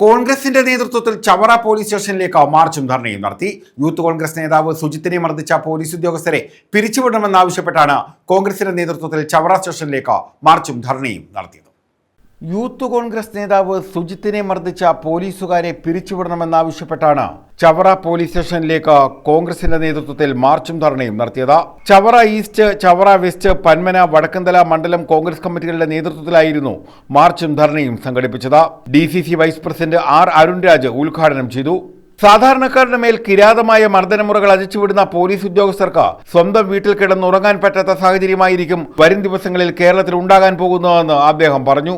കോൺഗ്രസിന്റെ നേതൃത്വത്തിൽ ചവറ പോലീസ് സ്റ്റേഷനിലേക്ക് മാർച്ചും ധർണയും നടത്തി. യൂത്ത് കോൺഗ്രസ് നേതാവ് സുജിത്തിനെ മർദ്ദിച്ച പോലീസ് ഉദ്യോഗസ്ഥരെ പിരിച്ചുവിടണമെന്നാവശ്യപ്പെട്ടാണ് കോൺഗ്രസിന്റെ നേതൃത്വത്തിൽ ചവറ സ്റ്റേഷനിലേക്ക് മാർച്ചും ധർണയും നടത്തിയത്. യൂത്ത് കോൺഗ്രസ് നേതാവ് സുജിത്തിനെ മർദ്ദിച്ച പോലീസുകാരെ പിരിച്ചുവിടണമെന്നാവശ്യപ്പെട്ടാണ് ചവറ പോലീസ് സ്റ്റേഷനിലേക്ക് കോൺഗ്രസിന്റെ നേതൃത്വത്തിൽ മാർച്ചും ധർണയും നടത്തിയത്. ചവറ ഈസ്റ്റ് ചവറ വെസ്റ്റ് പന്മന വടക്കന്തല മണ്ഡലം കോൺഗ്രസ് കമ്മിറ്റികളുടെ നേതൃത്വത്തിലായിരുന്നു മാർച്ചും ധർണയും സംഘടിപ്പിച്ചത്. D vice president R Arunraj ഉദ്ഘാടനം ചെയ്തു. സാധാരണക്കാരുടെ മേൽ കിരാതമായ മർദ്ദനമുറകൾ അഴിച്ചുവിടുന്ന പോലീസ് ഉദ്യോഗസ്ഥർക്ക് സ്വന്തം വീട്ടിൽ കിടന്നുറങ്ങാൻ പറ്റാത്ത സാഹചര്യമായിരിക്കും വരും ദിവസങ്ങളിൽ കേരളത്തിൽ ഉണ്ടാകാൻ പോകുന്നതെന്ന് അദ്ദേഹം പറഞ്ഞു.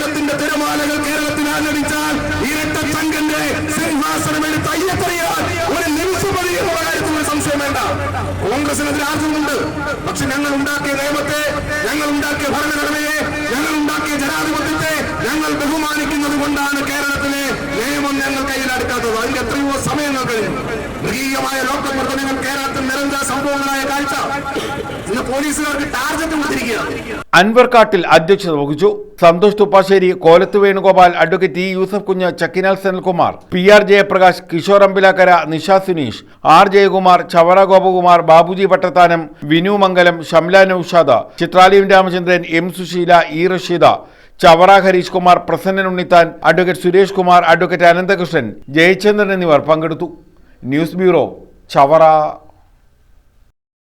പ്രതിഷേധത്തിന്റെ തിരമാലകൾ കേരളത്തിൽ ആലടിച്ചാൽ ഇരട്ട ചങ്കന്റെ സിംഹാസനം എടുത്ത് അയ്യപ്പറിയാൻ ഒരു നിമിഷമതി എന്നുള്ള കാര്യത്തിൽ സംശയം വേണ്ട. കോൺഗ്രസിനെതിരെ ആർജുമുണ്ട് പക്ഷെ ഞങ്ങൾ ഉണ്ടാക്കിയ നിയമത്തെ ഞങ്ങൾ ഉണ്ടാക്കിയ ഭരണഘടനയെ ഞങ്ങൾ ഉണ്ടാക്കിയ ജനാധിപത്യത്തെ ഞങ്ങൾ ബഹുമാനിക്കുന്നത് കൊണ്ടാണ് കേരളത്തിലെ നിയമം ഞങ്ങൾ കയ്യിലെടുക്കാത്തത്. അതിന്റെ എത്രയോ സമയങ്ങൾ കഴിഞ്ഞു. മൃഗീയമായ ലോകപ്രവർത്തനങ്ങൾ കേരളത്തിൽ നിരന്തര സംഭവങ്ങളായ കാഴ്ച. അൻവർ കാട്ടിൽ അധ്യക്ഷത വഹിച്ചു. Santhosh Thuppassery Kolath Venugopal advocate E Yusuf Kunju Chakkinal Senalkumar P R Jayaprakash Kishore Ambilakkara Nisha Suneesh R Jayakumar Chavara Gopakumar Babuji Pattathanam Vinu Mangalam Shamla Noushad Chithralayam Ramachandran M Susheela E Rasheeda Chavara Harish Kumar Prasannan Unnithan advocate Suresh Kumar advocate Ananthakrishnan Jayachandran എന്നിവർ പങ്കെടുത്തു. News bureau Chavara.